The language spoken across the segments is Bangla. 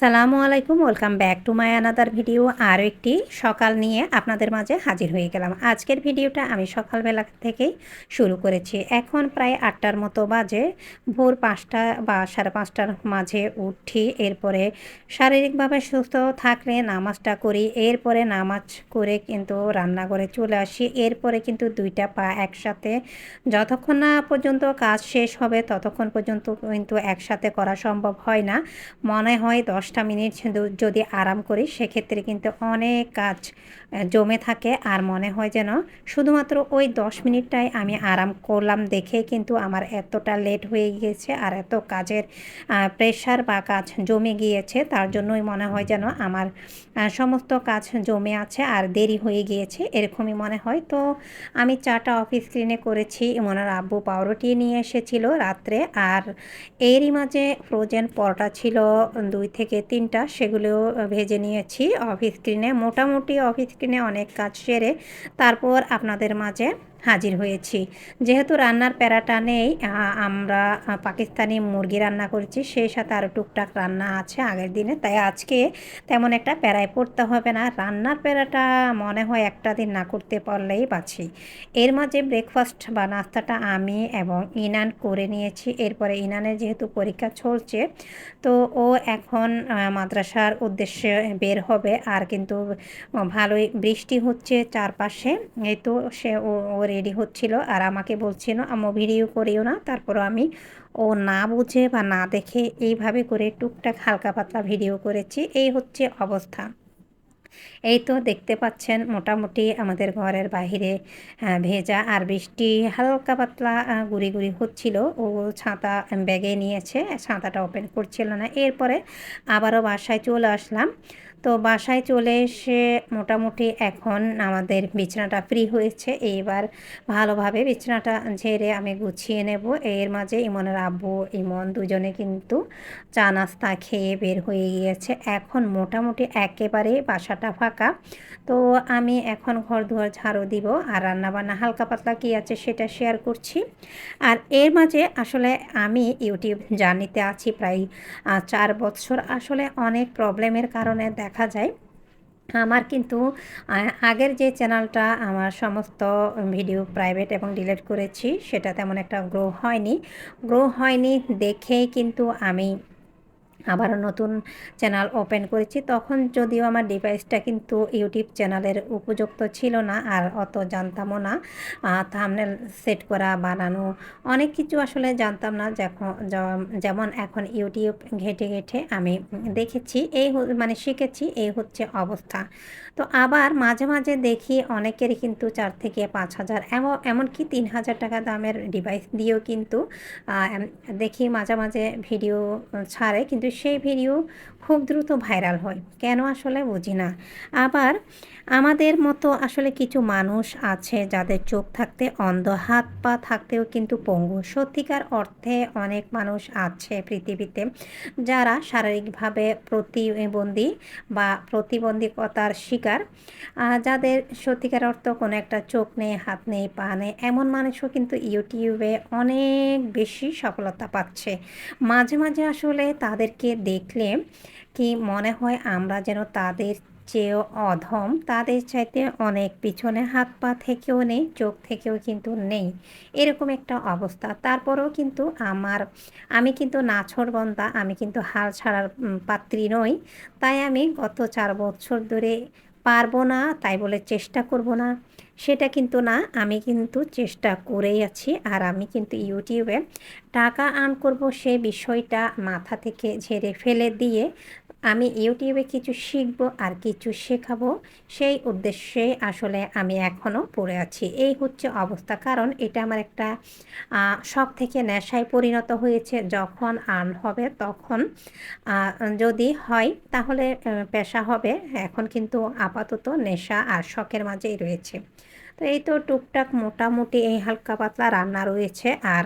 সালামু আলাইকুম, welcome back to my another video. আরও একটি সকাল নিয়ে আপনাদের মাঝে হাজির হয়ে গেলাম। আজকের ভিডিওটা আমি সকালবেলা থেকেই শুরু করেছি। এখন প্রায় আটটার মতো বাজে। ভোর পাঁচটা বা সাড়ে পাঁচটার মাঝে উঠি। এরপরে শারীরিকভাবে সুস্থ থাকলে নামাজটা করি। এরপরে নামাজ করে কিন্তু রান্নাঘরে চলে আসি। এরপরে কিন্তু দুইটা পা একসাথে যতক্ষণ না পর্যন্ত কাজ শেষ হবে, ততক্ষণ পর্যন্ত কিন্তু একসাথে করা সম্ভব হয় না। মনে হয় দশ দশটা মিনিট যদি আরাম করি, সেক্ষেত্রে কিন্তু অনেক কাজ জমে থাকে। আর মনে হয় যেন শুধুমাত্র ওই দশ মিনিটটাই আমি আরাম করলাম দেখে কিন্তু আমার এতটা লেট হয়ে গিয়েছে আর এত কাজের প্রেশার বা কাজ জমে গিয়েছে। তার জন্যই মনে হয় যেন আমার সমস্ত কাজ জমে আছে আর দেরি হয়ে গিয়েছে। এরকমই মনে হয়। তো আমি চাটা অফিস স্ক্রিনে করেছি। ওনার আব্বু পাউরুটি নিয়ে এসেছিল রাত্রে। আর এরই মাঝে ফ্রোজেন পরোটা ছিল দুই থেকে তিনটা সেগুলোও ভেজে নিয়েছি অফ স্ক্রিনে মোটামুটি অফ স্ক্রিনে অনেক কাজ সেরে তারপর আপনাদের মাঝে হাজির হয়েছি। যেহেতু রান্নার প্যারাটা নেই আমরা পাকিস্তানি মুরগি রান্না করেছি, সেই সাথে আরও টুকটাক রান্না আছে আগের দিনে, তাই আজকে তেমন একটা প্যারায় পড়তে হবে না। রান্নার প্যারাটা মনে হয় একটা দিন না করতে পারলেই বাঁচি। এর মাঝে ব্রেকফাস্ট বা নাস্তাটা আমি এবং ইনান করে নিয়েছি। এরপরে ইনানের যেহেতু পরীক্ষা চলছে, তো ও এখন মাদ্রাসার উদ্দেশ্যে বের হবে। আর কিন্তু ভালোই বৃষ্টি হচ্ছে চারপাশে, এই তো সে ও রেডি হচ্ছিল আর আমাকে বলছিল, আম্মু, ভিডিও করিও না, তারপরও আমি ও না বুঝে বা না দেখে এইভাবে করে টুকটাক হালকা পাতলা ভিডিও করেছি, এই হচ্ছে অবস্থা। এই তো দেখতে পাচ্ছেন মোটামুটি আমাদের ঘরের বাহিরে ভেজা আর বৃষ্টি হালকা পাতলা গুড়ি গুড়ি হচ্ছিল। ও ছাতা ব্যাগে নিয়েছে, ছাতাটা ওপেন করছিল না। এরপরে আবারও বাসায় চলে আসলাম। তো বাসায় চলে এসে মোটামুটি এখন আমাদের বিছানাটা ফ্রি হয়েছে। এইবার ভালোভাবে বিছানাটা ঝেড়ে আমি গুছিয়ে নেব। এর মাঝে ইমনের আব্বু, ইমন দুজনে কিন্তু চা নাস্তা খেয়ে বের হয়ে গিয়েছে। এখন মোটামুটি একেবারে বাসাটা ফাঁকা। তো আমি এখন ঘর দুয়ার ঝাড়ু দিব আর রান্নাবান্না হালকা পাতলা কী আছে সেটা শেয়ার করছি। আর এর মাঝে আসলে আমি ইউটিউব জার্নিতে আছি প্রায় চার বছর। আসলে অনেক প্রবলেমের কারণে দেখা যায়। আমার কিন্তু আগের যে চ্যানেলটা আমার সমস্ত ভিডিও প্রাইভেট এবং ডিলিট করেছি, সেটা তেমন একটা গ্রো হয়নি। গ্রো হয়নি দেখেই কিন্তু আমি আবারও নতুন চ্যানেল ওপেন করেছি। তখন যদিও আমার ডিভাইসটা কিন্তু ইউটিউব চ্যানেলের উপযুক্ত ছিল না আর অত জানতামও না। থামনেল সেট করা, বানানো অনেক কিছু আসলে জানতাম না। যেমন এখন ইউটিউব ঘেটে ঘেটে আমি দেখেছি, এই মানে শিখেছি, এই হচ্ছে অবস্থা। তো আবার মাঝে মাঝে দেখি অনেকেরই কিন্তু চার থেকে পাঁচ হাজার এমন এমনকি তিন হাজার টাকা দামের ডিভাইস দিয়েও কিন্তু দেখি মাঝে মাঝে ভিডিও ছাড়ে। কিন্তু সেই ভিডিও খুব দ্রুত ভাইরাল হয়। কেন আসলে বুঝি না। আবার আমাদের মতো আসলে কিছু মানুষ আছে যাদের চোখ থাকতে অন্ধ, হাত পা থাকতেও কিন্তু পঙ্গু। সত্যিকার অর্থে অনেক মানুষ আছে পৃথিবীতে যারা শারীরিকভাবে প্রতিবন্ধী বা প্রতিবন্ধকতার শিকার। যাদের সত্যিকার অর্থ কোনো একটা চোখ নেই, হাত নেই, পা নেই, এমন মানুষও কিন্তু ইউটিউবে অনেক বেশি সফলতা পাচ্ছে। মাঝে মাঝে আসলে তাদেরকে দেখলে কি মনে হয় আমরা যেন তাদের চেয়েও অধম? তাদের চাইতে অনেক পিছনে হাত পা থেকেও নেই, চোখ থেকেও কিন্তু নেই। এরকম একটা অবস্থা। তারপরেও কিন্তু আমার, আমি কিন্তু নাছরবন্দা আমি কিন্তু হাল ছাড়ার পাত্রী নই। তাই আমি গত চার বছর ধরে পারব না, তাই বলে চেষ্টা করব না। সেটা কিন্তু না, আমি কিন্তু চেষ্টা করেই আছি আর আমি কিন্তু ইউটিউবে টাকা আর্ন করব সে বিষয়টা মাথা থেকে ঝেড়ে ফেলে দিয়ে আমি ইউটিউবে কিছু শিখব আর কিছু শেখাবো, সেই উদ্দেশ্যে আসলে আমি এখনও পড়ে আছি। এই হচ্ছে অবস্থা। কারণ এটা আমার একটা শখ থেকে নেশায় পরিণত হয়েছে। যখন আর্ন হবে তখন যদি হয় তাহলে পেশা হবে। এখন কিন্তু আপাতত নেশা আর শখের মাঝেই রয়েছে। তো এই তো টুকটাক মোটামুটি এই হালকা পাতলা রান্না রয়েছে। আর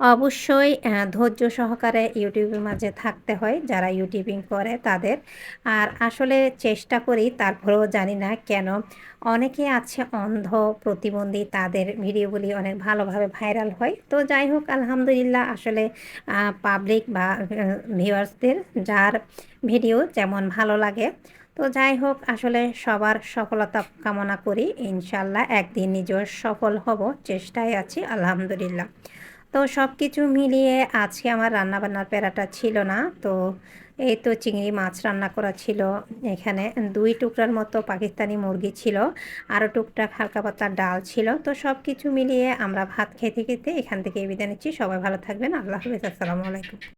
অবশ্যই ধৈর্য সহকারে ইউটিউবের মাঝে থাকতে হয় যারা ইউটিউবিং করে তাদের। আর আসলে চেষ্টা করি, তারপরেও জানি না কেন। অনেকে আছে অন্ধ, প্রতিবন্ধী, তাদের ভিডিওগুলি অনেক ভালোভাবে ভাইরাল হয়। তো যাই হোক, আলহামদুলিল্লাহ আসলে পাবলিক বা ভিউয়ার্সদের যার ভিডিও যেমন ভালো লাগে। তো যাই হোক, আসলে সবার সফলতা কামনা করি। ইনশাল্লাহ একদিন নিজের সফল হব, চেষ্টায় আছি, আলহামদুলিল্লাহ। তো সব কিছু মিলিয়ে আজকে আমার রান্নাবান্নার প্যারাটা ছিল না। তো এই তো চিংড়ি মাছ রান্না করা ছিল। এখানে দুই টুকরার মতো পাকিস্তানি মুরগি ছিল। আরও টুকটাক হালকা পাতলা ডাল ছিল। তো সব কিছু মিলিয়ে আমরা ভাত খেতে খেতে এখান থেকে বিদায় নিচ্ছি। সবাই ভালো থাকবেন। আল্লাহ হাফিজ। আসসালামু আলাইকুম।